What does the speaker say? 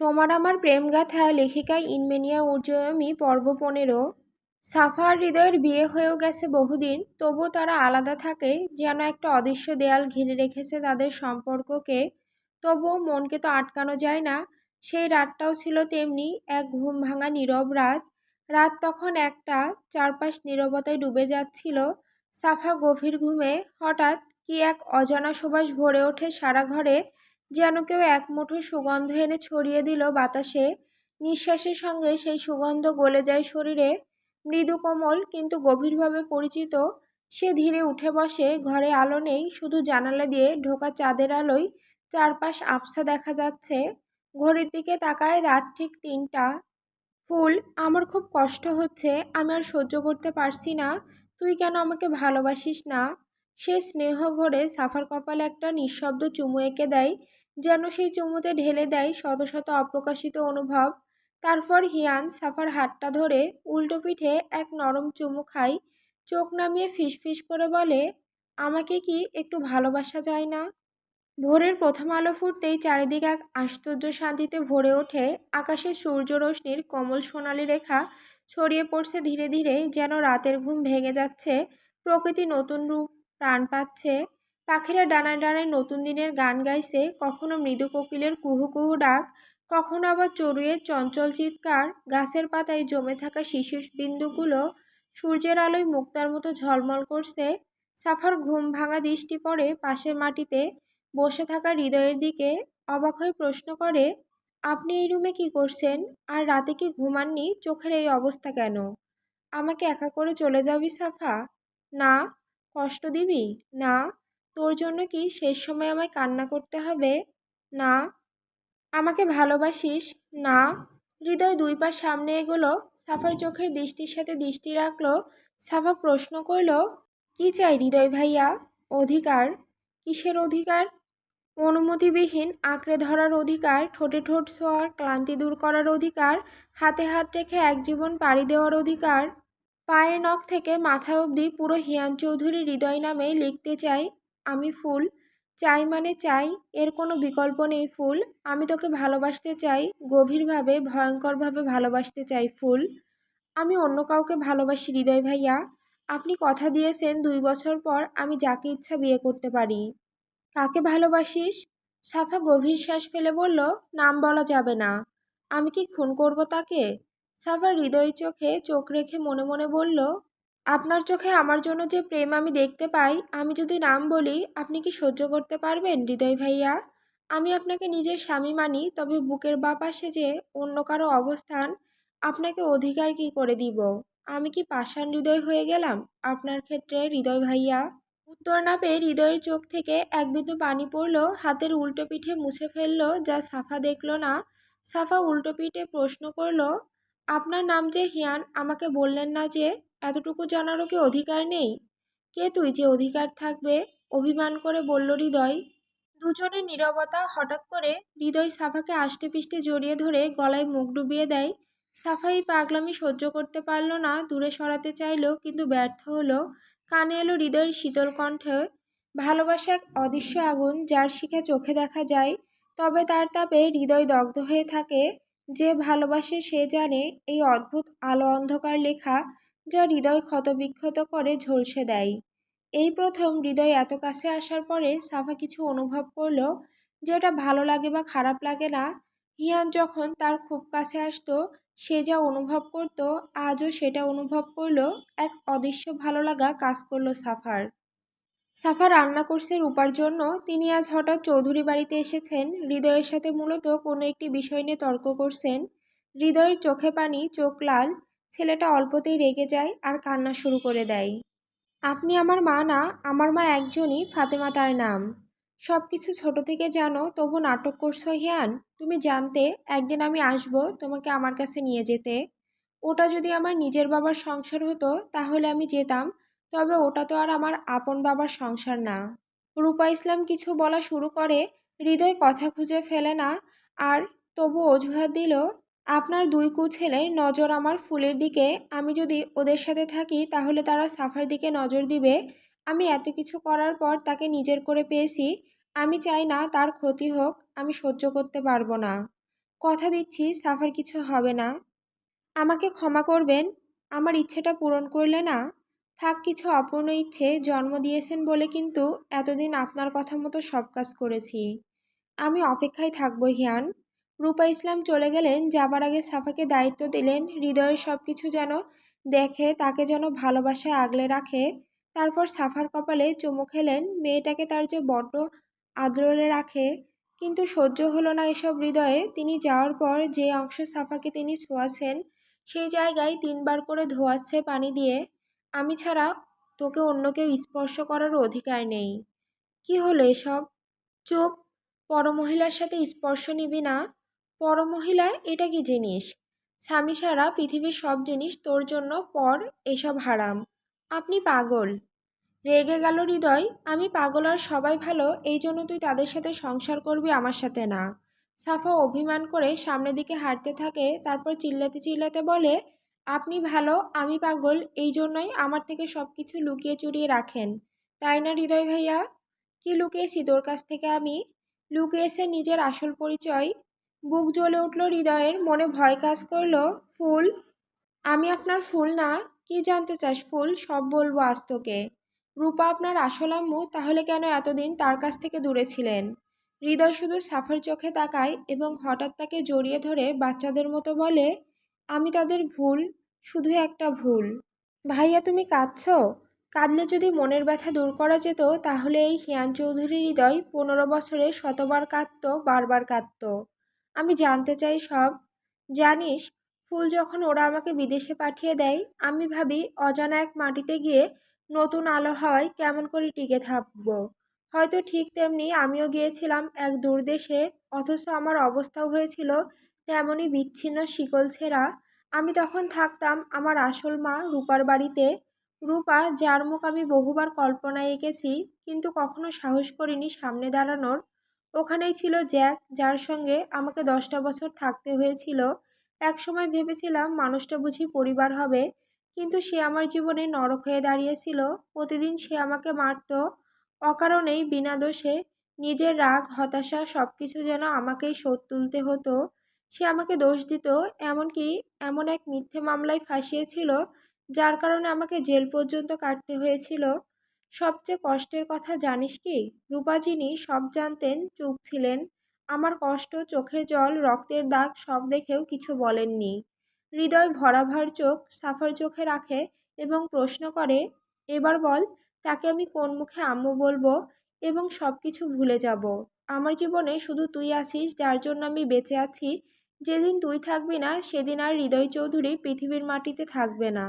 তোমার আমার প্রেমগাথা লেখিকা ইনমেনিয়া উর্জয়মী পর্ব পনেরো। সাফা আর হৃদয়ের বিয়ে হয়েও গেছে বহুদিন তবুও তারা আলাদা থাকে, যেন একটা অদৃশ্য দেয়াল ঘিরে রেখেছে তাদের সম্পর্ককে। তবুও মনকে তো আটকানো যায় না, সেই রাতটাও ছিল তেমনি, এক ঘুম ভাঙা নীরব রাত। রাত তখন একটা, চারপাশ নীরবতায় ডুবে যাচ্ছিল। সাফা গভীর ঘুমে, হঠাৎ কি এক অজানা সুবাস ভরে ওঠে সারা ঘরে যেন কেউ এক মুঠো সুগন্ধ এনে ছড়িয়ে দিল বাতাসে। নিঃশ্বাসের সঙ্গে সেই সুগন্ধ গলে যায় শরীরে। মৃদু কোমল কিন্তু গভীরভাবে পরিচিত। সে ধীরে উঠে বসে, ঘরে আলো নেই, শুধু জানালা দিয়ে ঢোকা চাঁদের আলোয় চারপাশ আফসা দেখা যাচ্ছে। ঘড়ির দিকে তাকায় রাত ঠিক তিনটা। ফুল, আমার খুব কষ্ট হচ্ছে, আমি আর সহ্য করতে পারছি না। তুই কেন আমাকে ভালোবাসিস না? সে স্নেহ ভরে সাফার কপালে একটা নিঃশব্দ চুমু এঁকে দেয়, যেন সেই চুমুতে ঢেলে দেয় শত শত অপ্রকাশিত অনুভব। তারপর হিয়ান সাফার হাতটা ধরে উল্টো পিঠে এক নরম চুমু খায়, চোখ নামিয়ে ফিসফিস করে বলে, আমাকে কি একটু ভালোবাসা যায় না? ভোরের প্রথম আলো ফুটতেই চারিদিক এক আশ্চর্য শান্তিতে ভরে ওঠে, আকাশে সূর্য রশ্মির কমল সোনালি রেখা ছড়িয়ে পড়ছে ধীরে ধীরে, যেন রাতের ঘুম ভেঙে যাচ্ছে, প্রকৃতি নতুন রূপ। প্রাণ পাচ্ছে। পাখিরা ডানায় ডানায় নতুন দিনের গান গাইছে, কখনো মৃদু কোকিলের কুহু কুহু ডাক, কখনো আবার চড়ুইয়ের চঞ্চল চিৎকার। গাছের পাতায় জমে থাকা শিশির বিন্দুগুলো সূর্যের আলোয় মুক্তার মতো ঝলমল করছে। সাফার ঘুম ভাঙা দৃষ্টি পড়ে পাশের মাটিতে, বসে থাকা হৃদয়ের দিকে অবাক হয়ে প্রশ্ন করে, আপনি এই রুমে কি করছেন? আর রাতে কি ঘুমাননি? চোখের এই অবস্থা কেন? আমাকে একা করে চলে যাবি সাফা? না কষ্ট দিবি? না। তোর জন্য কি শেষ সময় আমায় কান্না করতে হবে? না। আমাকে ভালোবাসিস? না। হৃদয় দুই পা সামনে এগোলো। সাফার চোখের দৃষ্টির সাথে দৃষ্টি রাখল। সাফা প্রশ্ন করল, কি চাই হৃদয় ভাইয়া? অধিকার? কিসের অধিকার? অনুমতিবিহীন, আঁকড়ে ধরার অধিকার, ঠোঁটে ঠোঁট ছোঁয়ার, ক্লান্তি দূর করার অধিকার, হাতে হাত রেখে এক জীবন পাড়ি দেওয়ার অধিকার। পায়ের নখ থেকে মাথা অবধি পুরো হিয়ান চৌধুরী হৃদয় নামে লিখতে চাই, আমি ফুল। চাই মানে চাই, এর কোনো বিকল্প নেই ফুল। আমি তোকে ভালোবাসতে চাই, গভীরভাবে, ভয়ঙ্করভাবে ভালোবাসতে চাই ফুল। আমি অন্য কাউকে ভালোবাসি হৃদয় ভাইয়া। আপনি কথা দিয়েছেন দুই বছর পর আমি যাকে ইচ্ছা বিয়ে করতে পারি। কাকে ভালোবাসিস? সাফা গভীর শ্বাস ফেলে বলল, নাম বলা যাবে না। আমি কি খুন করব তাকে? সাফা হৃদয় চোখে চোখ রেখে মনে মনে বলল, আপনার চোখে আমার জন্য যে প্রেম আমি দেখতে পাই, আমি যদি নাম বলি, আপনি কি সহ্য করতে পারবেন, হৃদয় ভাইয়া? আমি আপনাকে নিজের স্বামী মানি, তবে বুকের বা পাশে যে অন্য কারও অবস্থান, আপনাকে অধিকার কি করে দিব? আমি কি পাষাণ হৃদয় হয়ে গেলাম? আপনার ক্ষেত্রে, হৃদয় ভাইয়া? উত্তর না পেয়ে হৃদয়ের চোখ থেকে এক বিন্দু পানি পড়ল, হাতের উল্টো পিঠে মুছে ফেলল, যা সাফা দেখল না। সাফা উল্টো পিঠে প্রশ্ন করল আপনার নাম যে হিয়ান, আমাকে বললেন না যে এতটুকু জানারও কি অধিকার নেই? কে তুই যে অধিকার থাকবে? অভিমান করে বলল হৃদয়। দুজনের নীরবতা হঠাৎ করে হৃদয় সাফাকে আষ্টে পিষ্টে জড়িয়ে ধরে গলায় মুখ ডুবিয়ে দেয়। সাফাই পাগলামি সহ্য করতে পারল না, দূরে সরাতে চাইল, কিন্তু ব্যর্থ হলো। কানে এলো হৃদয়ের শীতল কণ্ঠে, ভালোবাসা এক অদৃশ্য আগুন, যার শিখে চোখে দেখা যায়, তবে তার তাপে হৃদয় দগ্ধ হয়ে থাকে। যে ভালোবাসে সে জানে এই অদ্ভুত আলো অন্ধকার লেখা যা হৃদয় ক্ষতবিক্ষত করে ঝলসে দেয়। এই প্রথম হৃদয় এত কাছে আসার পরে সাফা কিছু অনুভব করল যেটা ভালো লাগে বা খারাপ লাগে না। হিয়ান যখন তার খুব কাছে আসতো, সে যা অনুভব করত, আজও সেটা অনুভব করল। এক অদৃশ্য ভালো লাগা কাজ করল সাফার। সাফা রান্না করছে রূপার জন্য। তিনি আজ হঠাৎ চৌধুরী বাড়িতে এসেছেন। হৃদয়ের সাথে মূলত কোনো একটি বিষয় নিয়ে তর্ক করছেন। হৃদয়ের চোখে পানি, চোখ লাল, ছেলেটা অল্পতেই রেগে যায় আর কান্না শুরু করে দেয়। আপনি আমার মা না, আমার মা একজনই, ফাতেমা তার নাম। সব কিছু ছোটো থেকে জানো, তবু নাটক করছ হিয়ান? তুমি জানতে, একদিন আমি আসব তোমাকে আমার কাছে নিয়ে যেতে। ওটা যদি আমার নিজের বাবার সংসার হতো, তাহলে আমি যেতাম তবে ওটা তো আর আমার আপন বাবার সংসার না। রূপা ইসলাম কিছু বলা শুরু করে, হৃদয় কথা খুঁজে ফেলে না, আর তবু অজুহাত দিল, আপনার দুই কু ছেলের নজর আমার ফুলের দিকে, আমি যদি ওদের সাথে থাকি তাহলে তারা সাফার দিকে নজর দিবে। আমি এত কিছু করার পর তাকে নিজের করে পেয়েছি, আমি চাই না তার ক্ষতি হোক, আমি সহ্য করতে পারব না। কথা দিচ্ছি, সাফার কিছু হবে না। আমাকে ক্ষমা করবেন, আমার ইচ্ছেটা পূরণ করলে না? থাক, কিছু অপূর্ণ ইচ্ছে জন্ম দিয়েছেন বলে কিন্তু এতদিন আপনার কথা মতো সব কাজ করেছি। আমি অপেক্ষায় থাকব, হিয়ান। রূপা ইসলাম চলে গেলেন, যাবার আগে সাফাকে দায়িত্ব দিলেন, হৃদয়ের সব কিছু যেন দেখে, তাকে যেন ভালোবাসায় আগলে রাখে। তারপর সাফার কপালে চুমু খেলেন, মেয়েটাকে তার যে বড্ড আদরে রাখে, কিন্তু সহ্য হলো না এসব হৃদয়ে। তিনি যাওয়ার পর যে অংশ সাফাকে তিনি ছোঁয়াছেন, সেই জায়গায় তিনবার করে ধোয়াচ্ছে পানি দিয়ে। আমি ছাড়া তোকে অন্য কেউ স্পর্শ করারও অধিকার নেই। কি হলো এসব? চুপ, পরমহিলার সাথে স্পর্শ নিবি না। পরমহিলা, এটা কি জিনিস? স্বামী ছাড়া পৃথিবীর সব জিনিস তোর জন্য পর এসব হারাম। আপনি পাগল। রেগে গেল হৃদয়, আমি পাগল আর সবাই ভালো, এই জন্য তুই তাদের সাথে সংসার করবি আমার সাথে না। সাফা অভিমান করে সামনের দিকে হাঁটতে থাকে, তারপর চিল্লাতে চিল্লাতে বলে আপনি ভালো, আমি পাগল এই জন্যই আমার থেকে সব কিছু লুকিয়ে চুরিয়ে রাখেন। তাই না হৃদয় ভাইয়া? কি লুকিয়েছি তোর কাছ থেকে আমি? লুকিয়েছে নিজের আসল পরিচয়? বুক জ্বলে উঠল হৃদয়ের, মনে ভয় কাজ করল, ফুল? আমি আপনার ফুল না, কি জানতে চাস ফুল? সব বলব আজ তোকে। রূপা আপনার আসল আম্মু, তাহলে কেন এতদিন তার কাছ থেকে দূরে ছিলেন? হৃদয় শুধু সাফার চোখে তাকায় এবং হঠাৎ তাকে জড়িয়ে ধরে বাচ্চাদের মতো বলে, আমি তাদের ভুল শুধু একটা ভুল। ভাইয়া, তুমি কাঁদছ? কাঁদলে যদি মনের ব্যথা দূর করা যেত, তাহলে এই হিয়ান চৌধুরীর হৃদয় পনেরো বছরে শতবার কাঁদত, বারবার কাঁদত। আমি জানতে চাই সব। জানিস, ফুল যখন ওরা আমাকে বিদেশে পাঠিয়ে দেয়, আমি ভাবি অজানা এক মাটিতে গিয়ে নতুন আলো হয়, কেমন করে টিকে থাকব। হয়তো ঠিক তেমনি আমিও গিয়েছিলাম এক দূরদেশে অথচ আমার অবস্থাও হয়েছিল তেমনই বিচ্ছিন্ন শিকল ছেঁড়া আমি তখন থাকতাম আমার আসল মা রূপার বাড়িতে। রূপা, যার মুখ আমি বহুবার কল্পনায় এঁকেছি, কিন্তু কখনো সাহস করিনি সামনে দাঁড়ানোর। ওখানেই ছিল জ্যাক, যার সঙ্গে আমাকে দশটা বছর থাকতে হয়েছিল। একসময় ভেবেছিলাম মানুষটা বুঝি পরিবার হবে, কিন্তু সে আমার জীবনে নরক হয়ে দাঁড়িয়েছিল। প্রতিদিন সে আমাকে মারত। অকারণেই, বিনা দোষে, নিজের রাগ, হতাশা সব কিছু যেন আমাকেই শোধ তুলতে হতো। সে আমাকে দোষ দিত, এমনকি এমন এক মিথ্যে মামলায় ফাঁসিয়েছিল, যার কারণে আমাকে জেল পর্যন্ত কাটতে হয়েছিল। সবচেয়ে কষ্টের কথা জানিস কি? রূপাজিনী সব জানতেন, চুপ ছিলেন। আমার কষ্ট, চোখের জল, রক্তের দাগ সব দেখেও কিছু বলেননি। হৃদয় ভরাভার চোখ সাফার চোখে রাখে এবং প্রশ্ন করে, এবার বল, তাকে আমি কোন মুখে আম্মু বলব এবং সব কিছু ভুলে যাব? আমার জীবনে শুধু তুই আছিস, যার জন্য আমি বেঁচে আছি যেদিন তুই থাকবি না সেদিন আর হৃদয় চৌধুরী পৃথিবীর মাটিতে থাকবে না।